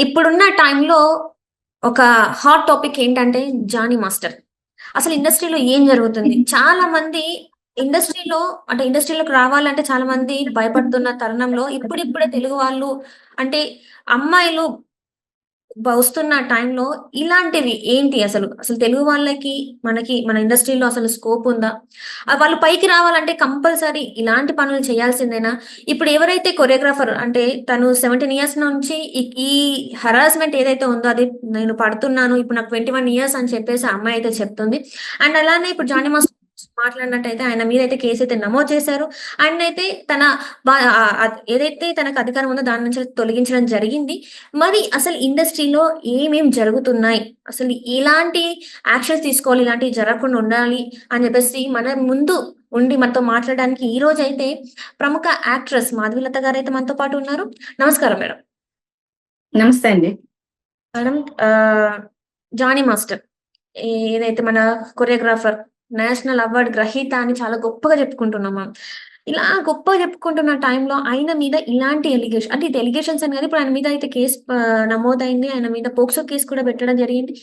ఇప్పుడున్న టైంలో ఒక హాట్ టాపిక్ ఏంటంటే జానీ మాస్టర్. అసలు ఇండస్ట్రీలో ఏం జరుగుతుంది? చాలా మంది ఇండస్ట్రీలో అంటే ఇండస్ట్రీలోకి రావాలంటే చాలా మంది భయపడుతున్న తరుణంలో ఇప్పుడిప్పుడే తెలుగు వాళ్ళు అంటే అమ్మాయిలు వస్తున్న టైంలో ఇలాంటివి ఏంటి అసలు? అసలు తెలుగు వాళ్ళకి, మనకి మన ఇండస్ట్రీలో అసలు స్కోప్ ఉందా? వాళ్ళు పైకి రావాలంటే కంపల్సరీ ఇలాంటి పనులు చేయాల్సిందేనా? ఇప్పుడు ఎవరైతే కొరియోగ్రాఫర్ అంటే తను 17 ఇయర్స్ నుంచి ఈ హరాస్మెంట్ ఏదైతే ఉందో అది నేను పడుతున్నాను. ఇప్పుడు నాకు 21 ఇయర్స్ అని చెప్పేసి అమ్మాయి అయితే చెప్తుంది. అండ్ అలానే ఇప్పుడు జానీ మాస్టర్ మాట్లాడినట్టయితే ఆయన మీదైతే కేసయితే నమోదు చేశారు. ఆయన్నయితే తన బ ఆహ్, ఆహ్, ఏదైతే తనకు అధికారం ఉందో దాని నుంచి తొలగించడం జరిగింది. మరి అసలు ఇండస్ట్రీలో ఏమేం జరుగుతున్నాయి? అసలు ఎలాంటి యాక్షన్స్ తీసుకోవాలి? ఇలాంటివి జరగకుండా ఉండాలి అని చెప్పేసి మన ముందు ఉండి మనతో మాట్లాడడానికి ఈ రోజైతే ప్రముఖ యాక్ట్రెస్ మాధవీలత గారైతే మనతో పాటు ఉన్నారు. నమస్కారం మేడం. నమస్తే అండి. మేడం జానీ మాస్టర్ ఏదైతే మన కొరియోగ్రాఫర్, నేషనల్ అవార్డు గ్రహీత అని చాలా గొప్పగా చెప్పుకుంటున్నాం మనం. ఇలా గొప్పగా చెప్పుకుంటున్న టైంలో ఆయన మీద ఇలాంటి ఎలిగేషన్ అంటే ఇది ఎలిగేషన్స్ అని కానీ ఇప్పుడు ఆయన మీద అయితే కేస్ నమోదైంది. ఆయన మీద పోక్సో కేస్ కూడా పెట్టడం జరిగింది.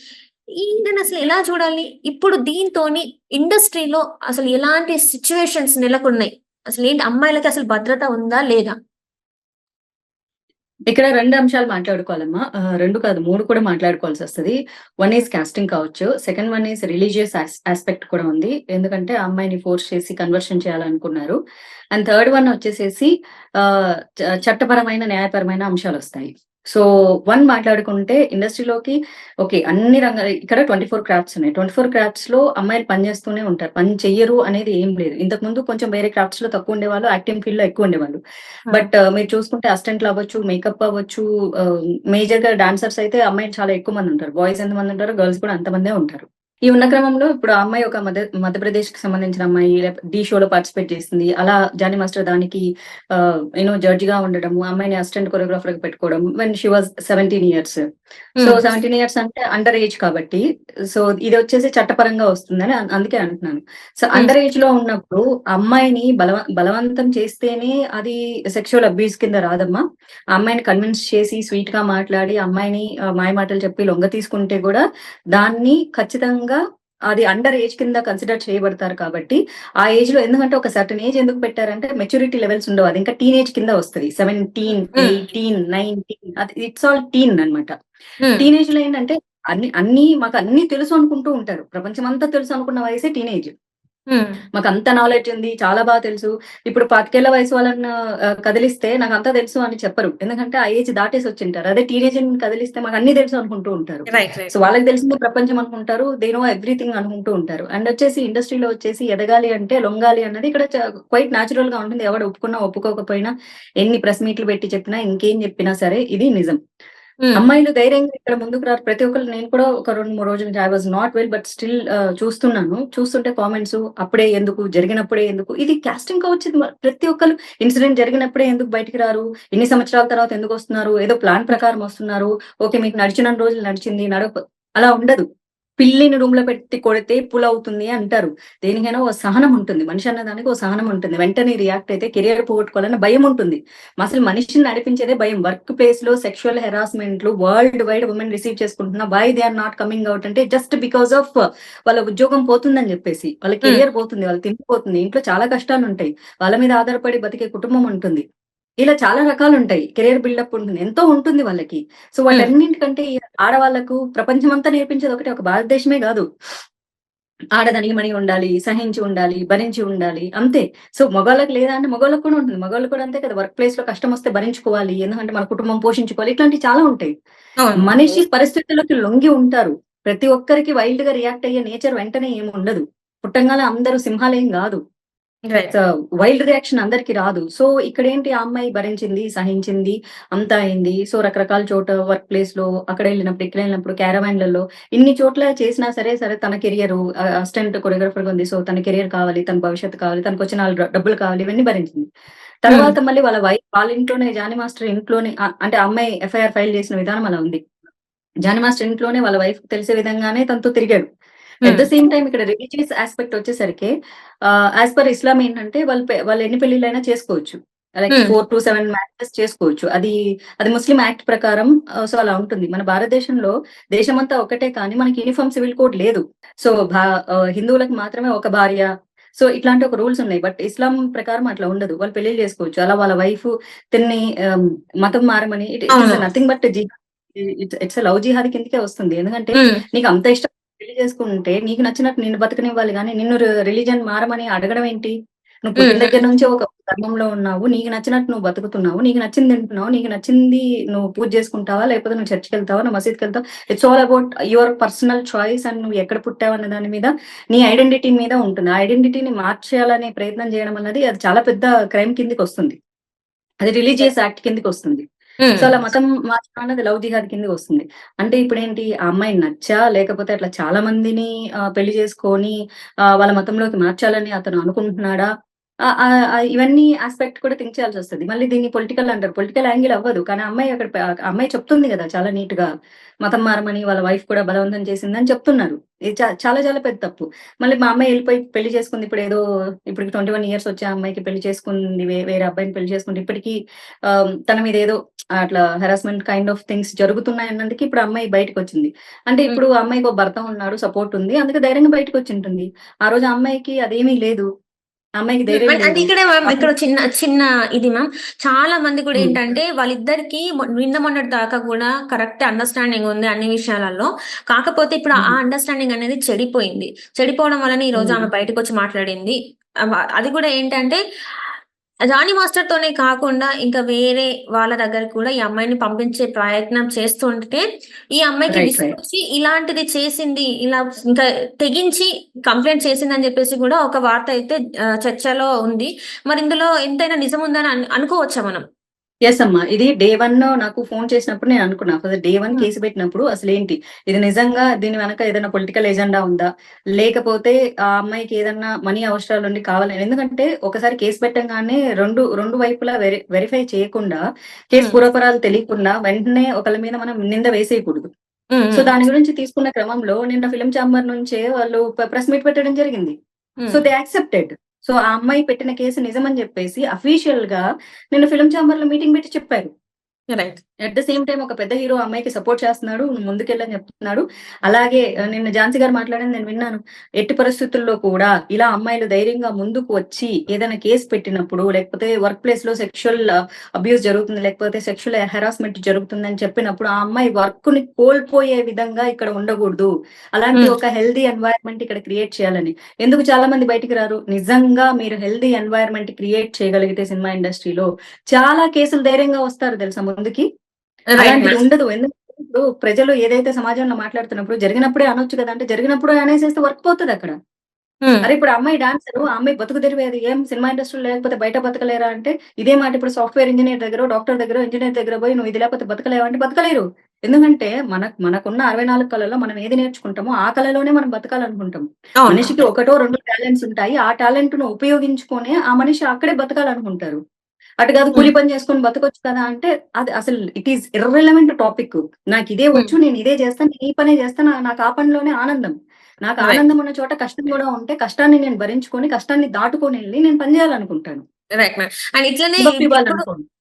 ఈయన అసలు ఎలా చూడాలి? ఇప్పుడు దీంతో ఇండస్ట్రీలో అసలు ఎలాంటి సిచ్యువేషన్స్ నెలకొన్నాయి? ఏంటి అమ్మాయిలకి అసలు భద్రత ఉందా? లేదా? ఇక్కడ రెండు అంశాలు మాట్లాడుకోవాలమ్మా. రెండు కాదు మూడు కూడా మాట్లాడుకోవాల్సి వస్తుంది వన్ ఈస్ కాస్టింగ్ కావచ్చు. Second one is religious aspect కూడా ఉంది. ఎందుకంటే ఆ అమ్మాయిని ఫోర్స్ చేసి కన్వర్షన్ చేయాలనుకున్నారు. అండ్ థర్డ్ వన్ వచ్చేసేసి చ చట్టపరమైన, న్యాయపరమైన అంశాలు వస్తాయి సో, వన్ మాట్లాడుకుంటే ఇండస్ట్రీలోకి ఓకే. అన్ని రంగాలు ఇక్కడ 24 క్రాఫ్ట్స్ ఉన్నాయి. 24 క్రాఫ్ట్స్‌లో అమ్మాయిలు పని చేస్తూనే ఉంటారు. పని చెయ్యరు అనేది ఏం లేదు. ఇంతకుముందు కొంచెం వేరే క్రాఫ్ట్స్‌లో తక్కువ ఉండేవాళ్ళు. యాక్టింగ్ ఫీల్డ్‌లో ఎక్కువ ఉండేవాళ్ళు. బట్ మీరు చూసుకుంటే అసిస్టెంట్లు అవ్వచ్చు, మేకప్ అవ్వచ్చు, ఆహ్, మేజర్‌గా డాన్సర్స్ అయితే అమ్మాయిలు చాలా ఎక్కువ మంది ఉంటారు. బాయ్స్ ఎంతమంది ఉంటారో గర్ల్స్ కూడా అంతమందే ఉంటారు. ఈ ఉన్న క్రమంలో ఇప్పుడు ఆ అమ్మాయి ఒక మధ్య మధ్యప్రదేశ్‌కి సంబంధించిన అమ్మాయి 'ఢీ' షోలో పార్టిసిపేట్ చేసింది. అలా జానీ మాస్టర్ దానికి ఆహ్, యూ నో జడ్జ్‌గా ఉండడము, ఆ అమ్మాయిని అసిస్టెంట్ కొరియోగ్రాఫర్‌గా పెట్టుకోవడం when she was 17 years. So. 17 years అంటే అండర్ ఏజ్ కాబట్టి సో, ఇది వచ్చేసి చట్టపరంగా వస్తుందని అందుకే అంటున్నాను. సో. అండర్ ఏజ్‌లో ఉన్నప్పుడు అమ్మాయిని బలవ బలవంతం చేస్తేనే అది సెక్సువల్ అబ్యూస్ కింద రాదమ్మా. అమ్మాయిని కన్విన్స్ చేసి స్వీట్‌గా మాట్లాడి అమ్మాయిని ఆహ్, మాయమాటలు చెప్పి లొంగ తీసుకుంటే కూడా దాన్ని ఖచ్చితంగా అది అండర్ ఏజ్ కింద కన్సిడర్ చేయబడతారు కాబట్టి ఆ ఏజ్‌లో ఎందుకంటే ఒక సర్టెన్ ఏజ్ ఎందుకు పెట్టారంటే మెచ్యూరిటీ లెవెల్స్ ఉండవు. అది ఇంకా టీనేజ్ కింద వస్తది. 17, హ్మ్. 18, 19 అది ఇట్స్ ఆల్ టీన్ అన్నమాట. హ్మ్. టీనేజ్‌లో ఏంటంటే అన్ని అన్నీ మాకు అన్నీ తెలుసు అనుకుంటూ ఉంటారు. ప్రపంచమంతా తెలుసు అనుకున్న వయసే టీనేజ్. హ్మ్. మాకంత నాలెడ్జ్ ఉంది. చాలా బా తెలుసు. ఇప్పుడు 25 వయసు వాళ్ళని కదిలిస్తే నాకంతా తెలుసు అని చెప్పరు. ఎందుకంటే ఆ ఏజ్ దాటేసి వచ్చింటారు. అదే టీనేజర్‌ని కదిలిస్తే మాకు అన్నీ తెలుసు అనుకుంటూ ఉంటారు. సో, వాళ్ళకి తెలిసిందే ప్రపంచం అనుకుంటారు. దే నో ఎవ్రీథింగ్ అనుకుంటూ ఉంటారు. అండ్ వచ్చేసి ఇండస్ట్రీలో వచ్చేసి ఎదగాలి అంటే లొంగాలి అన్నది ఇక్కడ క్వైట్ న్యాచురల్‌గా ఉంటుంది. ఎవడు ఒప్పుకున్నా, ఒప్పుకోకపోయినా, ఎన్ని ప్రెస్ మీట్‌లు పెట్టి చెప్పినా, ఇంకేం చెప్పినా సరే ఇది నిజం. Hmm. అమ్మాయిలు ధైర్యంగా ఇక్కడ ముందుకు రారు. ప్రతి ఒక్కరు నేను కూడా ఒక 2, 3 రోజుల నుంచి I was not well but still చూస్తున్నాను. చూస్తుంటే కామెంట్స్ అప్పుడే ఎందుకు? జరిగినప్పుడే ఎందుకు? ఇది కాస్టింగ్ కౌచ్ ప్రతి ఒక్కరు ఇన్సిడెంట్ జరిగినప్పుడే ఎందుకు బయటికి రారు? ఎన్ని సంవత్సరాల తర్వాత ఎందుకు వస్తున్నారు ఏదో ప్లాన్ ప్రకారం వస్తున్నారు. ఓకే. మీకు నడిచిన రోజులు నడిచింది. నడవక అలా ఉండదు. పిల్లిని రూమ్‌లో పెట్టి కొడితే పులవుతుంది అంటారు. దేనికైనా ఓ సహనం ఉంటుంది. మనిషి అన్నదానికి ఓ సహనం ఉంటుంది. వెంటనే రియాక్ట్ అయితే కెరియర్ పోగొట్టుకోవాలన్న భయం ఉంటుంది. అసలు మనిషిని నడిపించేదే భయం. వర్క్ ప్లేస్‌లో సెక్షువల్ హెరాస్మెంట్‌లు వరల్డ్ వైడ్ వుమెన్ రిసీవ్ చేసుకుంటున్నా why they are not coming out అంటే జస్ట్ బికాస్ ఆఫ్ వాళ్ళ ఉద్యోగం పోతుందని చెప్పేసి. వాళ్ళ. కెరియర్ పోతుంది. వాళ్ళ తిండి పోతుంది. ఇంట్లో చాలా కష్టాలుంటాయి. వాళ్ళ మీద ఆధారపడి బతికే కుటుంబం ఉంటుంది. ఇలా చాలా రకాలుంటాయి. కెరియర్ బిల్డప్ ఉంటుంది. ఎంతో ఉంటుంది వాళ్ళకి. సో, హ్మ్. వాటన్నింటికంటే ఈ ఆడవాళ్ళకు ప్రపంచమంతా నేర్పించేది ఒకటే ఒక భారతదేశమే గాదు. ఆడదనిగిమణి ఉండాలి. సహించి ఉండాలి. భరించి ఉండాలి. అంతే. సో, మగవాళ్ళకి లేదా అంటే మగవాళ్ళకి కూడా ఉంటుంది. మగవాళ్ళు కూడా అంతే కదా! వర్క్ ప్లేస్‌లో కష్టమొస్తే భరించుకోవాలి. ఎందుకంటే మన కుటుంబం పోషించుకోవాలి. ఇట్లాంటివి చాలా ఉంటాయి. మనిషి పరిస్థితులకి లొంగి ఉంటారు. ప్రతి ఒక్కరికి వైల్డ్‌గా రియాక్ట్ అయ్యే నేచర్ వెంటనే ఏమి ఉండదు. పుట్టంగానే అందరూ సింహాలేం గాదు. వైల్డ్ రియాక్షన్ అందరికి రాదు. సో, ఇక్కడేంటి ఆ అమ్మాయి భరించింది, సహించింది, అంతా అయింది. సో, రకరకాల చోట వర్క్ ప్లేస్‌లో అక్కడెళ్ళినప్పుడు, ఇక్కడెళ్ళినప్పుడు క్యారవాన్‌లలో ఇన్ని చోట్ల చేసినా సరే, సరే తన కెరియరు అసిస్టెంట్ కొరియోగ్రాఫర్‌గా ఉంది. సో, తన కెరియర్ కావాలి, తన భవిష్యత్తు కావాలి, తనకొచ్చిన ఆల్ డబ్బులు కావాలి ఇవన్నీ భరించింది. తర్వాత మళ్ళీ వాళ్ళ వైఫ్ వాళ్ళ ఇంట్లోనే జానీ మాస్టర్ ఇంట్లోనే అంటే అమ్మాయి ఎఫ్ఐఆర్ ఫైల్ చేసిన విధానం అలా ఉంది. జానీ మాస్టర్ ఇంట్లోనే వాళ్ళ వైఫ్‌కి తెలిసే విధంగానే తనతో తిరిగాడు. At the. సేమ్ టైమ్ ఇక్కడ రిలీజియస్ యాస్పెక్ట్ వచ్చేసరికి యాస్ పర్ ఇస్లాం ఏంటంటే వాళ్ళు వాళ్ళు ఎన్ని పెళ్ళిళ్ళైనా చేసుకోవచ్చు. Like Hmm. Four to seven marriages చేసుకోవచ్చు. అది అది ముస్లిం యాక్ట్ ప్రకారం సో అలా ఉంటుంది. మన భారతదేశంలో దేశమంతా ఒకటే కానీ మనకి యూనిఫామ్ సివిల్ కోడ్ లేదు. సో హిందువులకు మాత్రమే ఒక భార్య. సో ఇట్లాంటి ఒక రూల్స్ ఉన్నాయి. బట్ ఇస్లాం ప్రకారం అట్లా ఉండదు. వాళ్ళు పెళ్ళి చేసుకోవచ్చు. అలా వాళ్ళ వైఫ్ తిన్ని మతం మారమని. Nothing but it's love jihad కిందకే వస్తుంది. ఎందుకంటే ఉమ్, నీకు అంత ఇష్టం పెళ్ళి చేసుకుంటే నీకు నచ్చినట్టు నిన్ను బతకనివ్వాలి కానీ నిన్ను రిలీజన్ మారమని అడగడం ఏంటి? నువ్వు పుట్టిన. దగ్గర నుంచి ఒక ధర్మంలో ఉన్నావు. నీకు నచ్చినట్టు నువ్వు బతుకుతున్నావు. నీకు నచ్చింది తింటున్నావు. నీకు నచ్చింది నువ్వు పూజ చేసుకుంటావా? లేకపోతే నువ్వు చర్చికి వెళ్తావా? నువ్వు మసీద్కి వెళ్తావా? It's all about your personal choice and నువ్వు ఎక్కడ పుట్టావు అన్న దాని మీద నీ ఐడెంటిటీ మీద ఉంటుంది. ఐడెంటిటీని మార్చేయాలనే ప్రయత్నం చేయడం అన్నది అది చాలా పెద్ద క్రైమ్ కిందకి వస్తుంది. అది రిలీజియస్ యాక్ట్ కిందకి వస్తుంది. సో అలా మతం మార్చడం అనేది లవ్ జిహాద్ కింద వస్తుంది. అంటే ఇప్పుడు ఏంటి ఆ అమ్మాయి నచ్చా లేకపోతే అట్లా చాలా మందిని ఆ, పెళ్ళి చేసుకొని వాళ్ళ మతంలోకి మార్చాలని అతను అనుకుంటున్నాడా? ఇవన్నీ ఆస్పెక్ట్ కూడా థింక్ చేయాల్సి వస్తుంది. మళ్ళీ దీన్ని పొలిటికల్ అంటారు. పొలిటికల్ యాంగిల్ అవ్వదు. కానీ అమ్మాయి అక్కడ అమ్మాయి చెప్తుంది కదా చాలా నీట్గా మతం మారమని వాళ్ళ వైఫ్ కూడా బలవంతం చేసిందని చెప్తున్నారు. ఇది చాలా చాలా పెద్ద తప్పు. మళ్ళీ మా అమ్మాయి వెళ్ళిపోయి పెళ్ళి చేసుకుంది. ఇప్పుడు ఏదో ఇప్పుడు ట్వంటీ వన్ ఇయర్స్ వచ్చే అమ్మాయికి పెళ్ళి చేసుకుంది. వేరే అబ్బాయిని పెళ్ళి చేసుకుంది. ఇప్పటికీ ఆ, తన మీద ఏదో అట్లా హెరాస్మెంట్ కైండ్ ఆఫ్ థింగ్స్ జరుగుతున్నాయి అన్నందుకు ఇప్పుడు అమ్మాయి బయటకు వచ్చింది. అంటే ఇప్పుడు అమ్మాయికి ఒక భర్త ఉన్నాడు సపోర్ట్ ఉంది. అందుకే ధైర్యంగా బయటకు వచ్చి ఉంటుంది ఆ రోజు అమ్మాయికి అదేమీ లేదు. అమ్మాయికి ధైర్యం అంటే లేదు ఇక్కడ ఇక్కడ చిన్న చిన్న ఇది మ్యామ్ చాలా మంది కూడా ఉమ్. ఏంటంటే వాళ్ళిద్దరికి నిన్న మొన్నటి దాకా కూడా కరెక్ట్ అండర్స్టాండింగ్ ఉంది అన్ని విషయాలలో కాకపోతే ఇప్పుడు ఆ. అండర్స్టాండింగ్ అనేది చెడిపోయింది చెడిపోవడం వలన ఈ రోజు. ఆమె బయటకు వచ్చి మాట్లాడింది అది కూడా ఏంటంటే రాణి మాస్టర్ తోనే కాకుండా ఇంకా వేరే వాళ్ళ దగ్గర కూడా ఈ అమ్మాయిని పంపించే ప్రయత్నం చేస్తుంటే ఈ అమ్మాయికి విసుగొచ్చి ఇలాంటిది చేసింది ఇలా ఇంకా తెగించి కంప్లైంట్ చేసింది అని చెప్పేసి కూడా ఒక వార్త అయితే చర్చలో ఉంది. మరి ఇందులో ఎంతైనా నిజం ఉందని అను- అనుకోవచ్చా మనం? ఎస్ అమ్మా. ఇది డే వన్ నాకు ఫోన్ చేసినప్పుడు నేను అనుకున్నా. అసలు డే వన్ Hmm. కేసు పెట్టినప్పుడు అసలు ఏంటి? ఇది నిజంగా దీని వెనక ఏదైనా పొలిటికల్ ఎజెండా ఉందా? లేకపోతే ఆ అమ్మాయికి ఏదన్నా మనీ అవసరాలు ఉండి కావాలని. ఎందుకంటే ఒకసారి కేసు పెట్టంగానే రెండు రెండు వైపులా వెరి వెరిఫై చేయకుండా కేసు Hmm. పూర్వపరాలు తెలియకుండా వెంటనే ఒకళ్ళ మీద మనం నింద వేసేయకూడదు. సో దాని గురించి తీసుకున్న క్రమంలో నిన్న ఫిలిం ఛాంబర్ నుంచే వాళ్ళు ప్రెస్ మీట్ పెట్టడం జరిగింది. సో దే యాక్సెప్టెడ్ సో ఆ అమ్మాయి పెట్టిన కేసు నిజమని చెప్పేసి అఫీషియల్గా నిన్న ఫిలిం ఛాంబర్లో మీటింగ్ పెట్టి చెప్పారు. Right at the same time ఒక పెద్ద హీరో అమ్మాయికి సపోర్ట్ చేస్తున్నాడు ముందుకెళ్ళని చెప్తున్నాడు. అలాగే నిన్న ఝాన్సీ గారు మాట్లాడింది నేను విన్నాను. ఎట్టి పరిస్థితుల్లో కూడా ఇలా అమ్మాయిలు ధైర్యంగా ముందుకు వచ్చి ఏదైనా కేసు పెట్టినప్పుడు లేకపోతే వర్క్ ప్లేస్లో సెక్షువల్ అబ్యూస్ జరుగుతుంది లేకపోతే సెక్షువల్ హెరాస్మెంట్ జరుగుతుంది అని చెప్పినప్పుడు ఆ అమ్మాయి వర్క్ని కోల్పోయే విధంగా ఇక్కడ ఉండకూడదు. అలాంటి Hmm. ఒక హెల్దీ ఎన్వైరన్మెంట్ ఇక్కడ క్రియేట్ చేయాలని. ఎందుకు చాలా మంది బయటికి రారు? నిజంగా మీరు హెల్దీ ఎన్వైరన్మెంట్ క్రియేట్ చేయగలిగితే సినిమా ఇండస్ట్రీలో చాలా కేసులు ధైర్యంగా వస్తారు తెలుసా? ముందుకి అలాంటిది ఉండదు. ఎందుకంటే ఇప్పుడు ప్రజలు ఏదైతే సమాజంలో మాట్లాడుతున్నప్పుడు జరిగినప్పుడే అనొచ్చు కదా అంటే జరిగినప్పుడు అనేసేస్తే వర్క్ పోతుంది అక్కడ. అరే ఇప్పుడు అమ్మాయి డాన్సర్ ఆ అమ్మాయి బతుకు తెరివేది ఏం సినిమా ఇండస్ట్రీ లేకపోతే బయట బతకలేరా అంటే ఇదే మాట ఇప్పుడు సాఫ్ట్వేర్ ఇంజనీర్ దగ్గర డాక్టర్ దగ్గర ఇంజనీర్ దగ్గర పోయి నువ్వు ఇది లేకపోతే బతకలేవా అంటే బతకలేరు. ఎందుకంటే మనకు మనకున్న అరవై నాలుగు కళలో మనం ఏది నేర్చుకుంటామో ఆ కళలోనే మనం బతకాలనుకుంటాం. మనిషికి ఒకటో రెండు టాలెంట్స్ ఉంటాయి. ఆ టాలెంట్ను ఉపయోగించుకొని ఆ మనిషి అక్కడే బతకాలనుకుంటారు. అటు కాదు కూలి పని చేసుకొని బతకొచ్చు కదా అంటే అది అసలు ఇట్ ఈస్ ఇర్రెలవెంట్ టాపిక్ నాకు ఇదే వచ్చు నేను ఇదే చేస్తాను నేను ఈ పనే చేస్తాను నాకు ఆ పనిలోనే ఆనందం. నాకు. ఆనందం ఉన్న చోట కష్టం కూడా ఉంటే కష్టాన్ని నేను భరించుకొని కష్టాన్ని దాటుకొని వెళ్ళి నేను పని చేయాలనుకుంటాను. రైట్ అండ్ ఇట్లనే